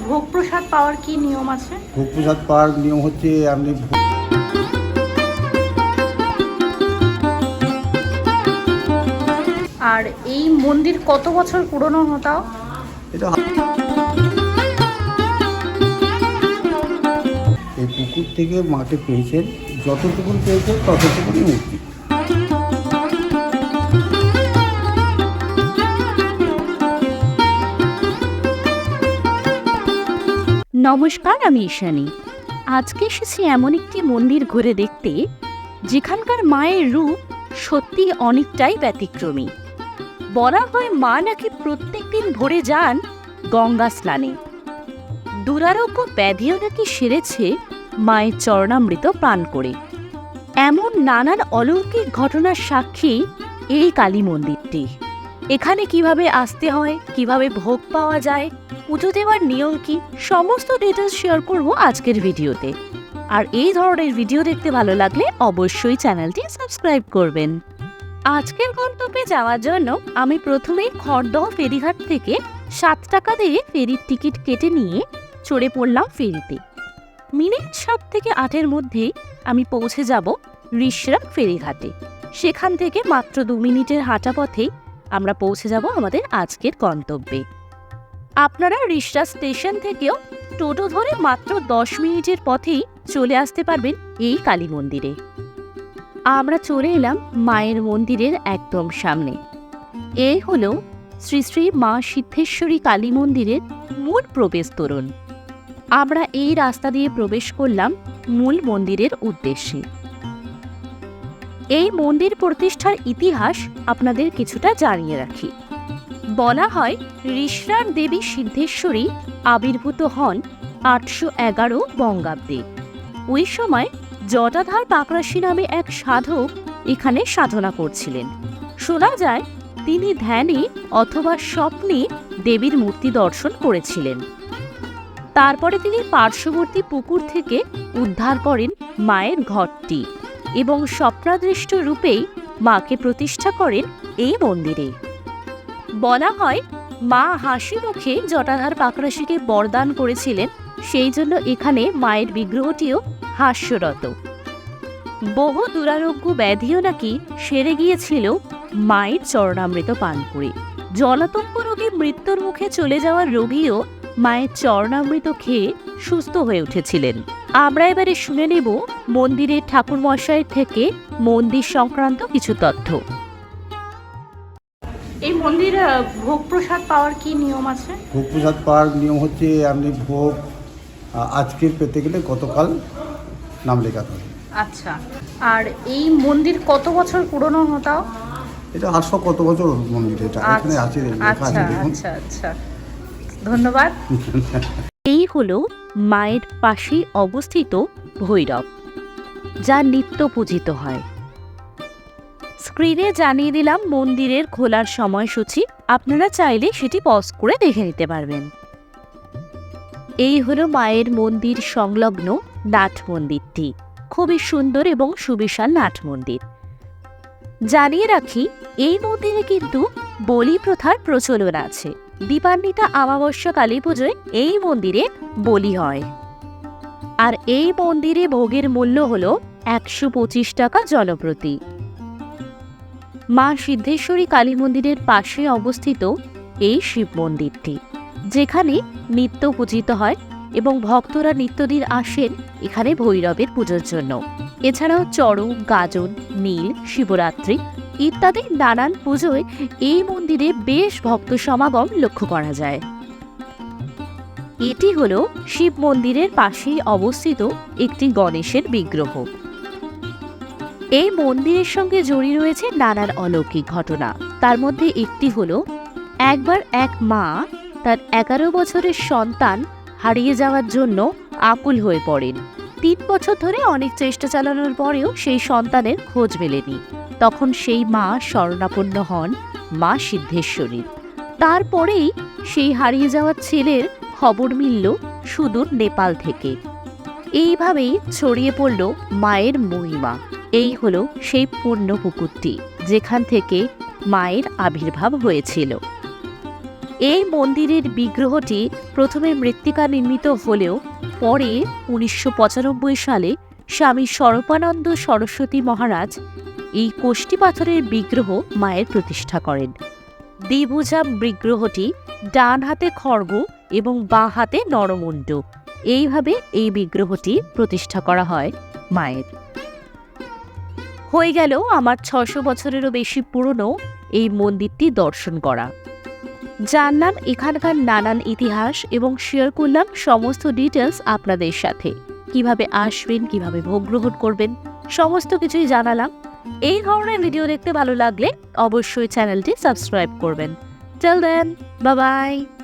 ভোগ প্রসাদ পাওয়ার কি নিয়ম আছে? ভোগ প্রসাদ পাওয়ার নিয়ম হচ্ছে আপনি আর এই মন্দির কত বছর পুরনো হতাও এটা এই পুকুর থেকে মাকে পেয়েছেন যতটুকুন পেয়েছেন ততটুকুনই মূর্তি। নমস্কার, আমি ঈশানী। আজকে এসেছি এমন একটি মন্দির ঘুরে দেখতে, যেখানকার মায়ের রূপ সত্যি অনেকটাই ব্যতিক্রমী। বলা হয় মা নাকি প্রত্যেক দিন ভরে যান গঙ্গা স্নানে। দুরারোগ্য ব্যাধিও নাকি সেরেছে মায়ের চরণামৃত পান করে। এমন নানান অলৌকিক ঘটনার সাক্ষী এই কালী মন্দিরটি। এখানে কীভাবে আসতে হয়, কীভাবে ভোগ পাওয়া যায় পুজো দেওয়ার নিয়ম কি? সমস্ত ডিটেলস শেয়ার করব আজকের ভিডিওতে। আর এই ধরনের ভিডিও দেখতে ভালো লাগলে অবশ্যই চ্যানেলটি সাবস্ক্রাইব করবেন। আজকের গন্তব্যে যাওয়ার জন্য আমি প্রথমেই খড়দহ ফেরিঘাট থেকে সাত টাকা দিয়ে ফেরির টিকিট কেটে নিয়ে চড়ে পড়লাম ফেরিতে। মিনিট সাত থেকে আটের মধ্যে আমি পৌঁছে যাব রিসরা ফেরিঘাটে। সেখান থেকে মাত্র দু মিনিটের হাঁটা পথেই আমরা পৌঁছে যাব আমাদের আজকের গন্তব্যে। আপনারা রিসরা স্টেশন থেকেও টোটো ধরে মাত্র দশ মিনিটের পথেই চলে আসতে পারবেন এই কালী মন্দিরে। আমরা চলে এলাম মায়ের মন্দিরের একদম সামনে। এ হল শ্রী শ্রী মা সিদ্ধেশ্বরী কালী মন্দিরের মূল প্রবেশ তোরণ। আমরা এই রাস্তা দিয়ে প্রবেশ করলাম মূল মন্দিরের উদ্দেশ্যে। এই মন্দির প্রতিষ্ঠার ইতিহাস আপনাদের কিছুটা জানিয়ে রাখি। বলা হয় ঋষরার দেবী সিদ্ধেশ্বরী আবির্ভূত হন আটশো এগারো বঙ্গাব্দে। ওই সময় জটাধার পাকরাশি নামে এক সাধক এখানে সাধনা করছিলেন। শোনা যায়, তিনি ধ্যানে অথবা স্বপ্নে দেবীর মূর্তি দর্শন করেছিলেন। তারপরে তিনি পার্শ্ববর্তী পুকুর থেকে উদ্ধার করেন মায়ের ঘরটি এবং স্বপ্নাদৃষ্ট রূপেই মাকে প্রতিষ্ঠা করেন এই মন্দিরে। বলা হয়, মা হাসি মুখে জটাধার পাকরাশিকে বরদান করেছিলেন, সেই জন্য এখানে মায়ের বিগ্রহটিও হাস্যরত। বহু দুরারোগ্য ব্যাধিও নাকি সেরে গিয়েছিল মায়ের চরণামৃত পান করে জলাতঙ্ক রোগী মৃত্যুর মুখে চলে যাওয়ার রোগীও মায়ের চরণামৃত খেয়ে সুস্থ হয়ে উঠেছিলেন। আমরা এবারে শুনে নেব মন্দিরের ঠাকুর মশাইয়ের থেকে মন্দির সংক্রান্ত কিছু তথ্য। মন্দির ভোগ প্রসাদ পাওয়ার কি নিয়ম আছে? ভোগ প্রসাদ পাওয়ার নিয়ম হচ্ছে আপনি ভোগ আজকের পেতে গেলে গতকাল নাম লেখাতে হবে আচ্ছা। আর এই মন্দির কত বছর পুরনো হতাও এটা আটশো কত বছর মন্দির এটা? এখানে আছে আচ্ছা আচ্ছা আচ্ছা। ধন্যবাদ। এই হলো মায়ের পাশেই অবস্থিত ভৈরব যা নিত্য পূজিত হয়। স্ক্রিনে জানিয়ে দিলাম মন্দিরের খোলার সময়সূচি। আপনারা চাইলে সেটি পজ করে দেখে নিতে পারবেন। এই হলো মায়ের মন্দির সংলগ্ন নাট মন্দিরটি। খুবই সুন্দর এবং সুবিশাল নাট মন্দির। জানিয়ে রাখি, এই মন্দিরে কিন্তু বলি প্রথার প্রচলন আছে। দীপান্বিতা অমাবস্যা কালী পুজোয় এই মন্দিরে বলি হয়। আর এই মন্দিরে ভোগের মূল্য হল একশো পঁচিশ টাকা জনপ্রতি। মা সিদ্ধেশ্বরী কালী মন্দিরের পাশে অবস্থিত এই শিব মন্দিরটি, যেখানে নিত্য পূজিত হয় এবং ভক্তরা নিত্যদিন আসেন এখানে ভৈরবের পুজোর জন্য। এছাড়াও চড়ক, গাজন, নীল, শিবরাত্রি ইত্যাদি নানান পুজোয় এই মন্দিরে বেশ ভক্ত সমাগম লক্ষ্য করা যায়। এটি হল শিব মন্দিরের পাশেই অবস্থিত একটি গণেশের বিগ্রহ। এই মন্দিরের সঙ্গে জড়িয়ে রয়েছে নানান অলৌকিক ঘটনা। তার মধ্যে একটি হল, একবার এক মা তার এগারো বছরের সন্তান হারিয়ে যাওয়ার জন্য আকুল হয়ে পড়েন। তিন বছর ধরে অনেক চেষ্টা চালানোর পরেও সেই সন্তানের খোঁজ মেলেনি। তখন সেই মা শরণাপন্ন হন মা সিদ্ধেশ্বরীর। তারপরেই সেই হারিয়ে যাওয়া ছেলের খবর মিলল সুদূর নেপাল থেকে। এইভাবেই ছড়িয়ে পড়ল মায়ের মহিমা। এই হলো সেই পূর্ণ পুকুরটি যেখান থেকে মায়ের আবির্ভাব হয়েছিল। এই মন্দিরের বিগ্রহটি প্রথমে মৃত্তিকা নির্মিত হলেও পরে উনিশশো পঁচানব্বই সালে স্বামী স্বরূপানন্দ সরস্বতী মহারাজ এই কোষ্ঠী পাথরের বিগ্রহ মায়ের প্রতিষ্ঠা করেন। দ্বিভুজা বিগ্রহটি ডান হাতে খড়গ এবং বাঁ হাতে নরমুণ্ড। এইভাবে এই বিগ্রহটি প্রতিষ্ঠা করা হয় মায়ের। হয়ে গেল আমার ছশো বছরেরও বেশি পুরনো এই মন্দিরটি দর্শন করা। জানলাম এখানকার নানান ইতিহাস এবং শেয়ার করলাম সমস্ত ডিটেলস আপনাদের সাথে। কীভাবে আসবেন, কীভাবে ভোগ গ্রহণ করবেন, সমস্ত কিছুই জানালাম। এই ধরনের ভিডিও দেখতে ভালো লাগলে অবশ্যই চ্যানেলটি সাবস্ক্রাইব করবেন। টেল দেন বাবাই